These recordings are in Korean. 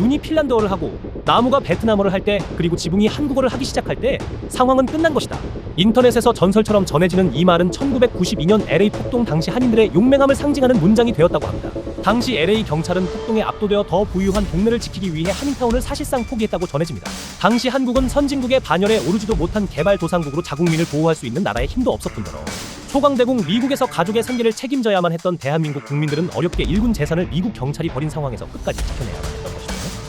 눈이 핀란드어를 하고 나무가 베트남어를 할 때 그리고 지붕이 한국어를 하기 시작할 때 상황은 끝난 것이다. 인터넷에서 전설처럼 전해지는 이 말은 1992년 LA 폭동 당시 한인들의 용맹함을 상징하는 문장이 되었다고 합니다. 당시 LA 경찰은 폭동에 압도되어 더 부유한 동네를 지키기 위해 한인타운을 사실상 포기했다고 전해집니다. 당시 한국은 선진국의 반열에 오르지도 못한 개발도상국으로 자국민을 보호할 수 있는 나라에 힘도 없었 뿐더러 초강대국 미국에서 가족의 생계를 책임져야만 했던 대한민국 국민들은 어렵게 일군 재산을 미국 경찰이 버린 상황에서 끝까지 지켜내야만 했던 것이죠.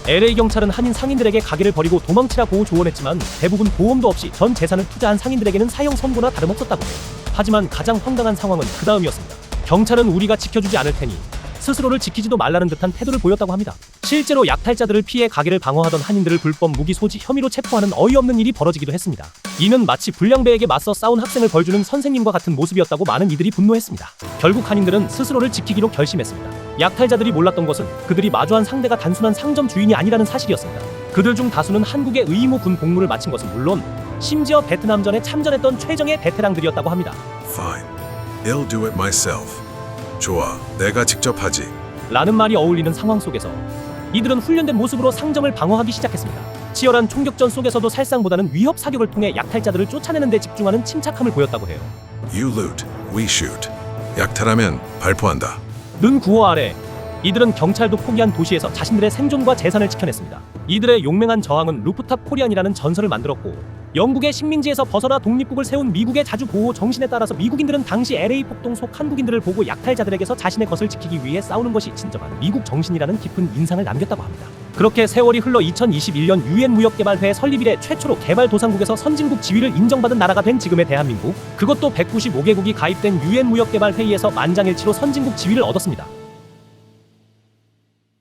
LA 경찰은 한인 상인들에게 가게를 버리고 도망치라 보호 조언했지만 대부분 보험도 없이 전 재산을 투자한 상인들에게는 사형 선고나 다름없었다고 해요. 하지만 가장 황당한 상황은 그 다음이었습니다. 경찰은 우리가 지켜주지 않을 테니 스스로를 지키지도 말라는 듯한 태도를 보였다고 합니다. 실제로 약탈자들을 피해 가게를 방어하던 한인들을 불법 무기 소지 혐의로 체포하는 어이없는 일이 벌어지기도 했습니다. 이는 마치 불량배에게 맞서 싸운 학생을 벌주는 선생님과 같은 모습이었다고 많은 이들이 분노했습니다. 결국 한인들은 스스로를 지키기로 결심했습니다. 약탈자들이 몰랐던 것은 그들이 마주한 상대가 단순한 상점 주인이 아니라는 사실이었습니다. 그들 중 다수는 한국의 의무 군 복무를 마친 것은 물론 심지어 베트남전에 참전했던 최정예 베테랑들이었다고 합니다. Fine. I'll do it myself. 좋아. 내가 직접 하지. 라는 말이 어울리는 상황 속에서 이들은 훈련된 모습으로 상점을 방어하기 시작했습니다. 치열한 총격전 속에서도 살상보다는 위협 사격을 통해 약탈자들을 쫓아내는 데 집중하는 침착함을 보였다고 해요. You loot, we shoot. 약탈하면 발포한다. 는 구호 아래 이들은 경찰도 포기한 도시에서 자신들의 생존과 재산을 지켜냈습니다. 이들의 용맹한 저항은 루프탑 코리안이라는 전설을 만들었고 영국의 식민지에서 벗어나 독립국을 세운 미국의 자주 보호 정신에 따라서 미국인들은 당시 LA 폭동 속 한국인들을 보고 약탈자들에게서 자신의 것을 지키기 위해 싸우는 것이 진정한 미국 정신이라는 깊은 인상을 남겼다고 합니다. 그렇게 세월이 흘러 2021년 유엔 무역개발회 설립 이래 최초로 개발도상국에서 선진국 지위를 인정받은 나라가 된 지금의 대한민국 그것도 195개국이 가입된 유엔 무역개발회의에서 만장일치로 선진국 지위를 얻었습니다.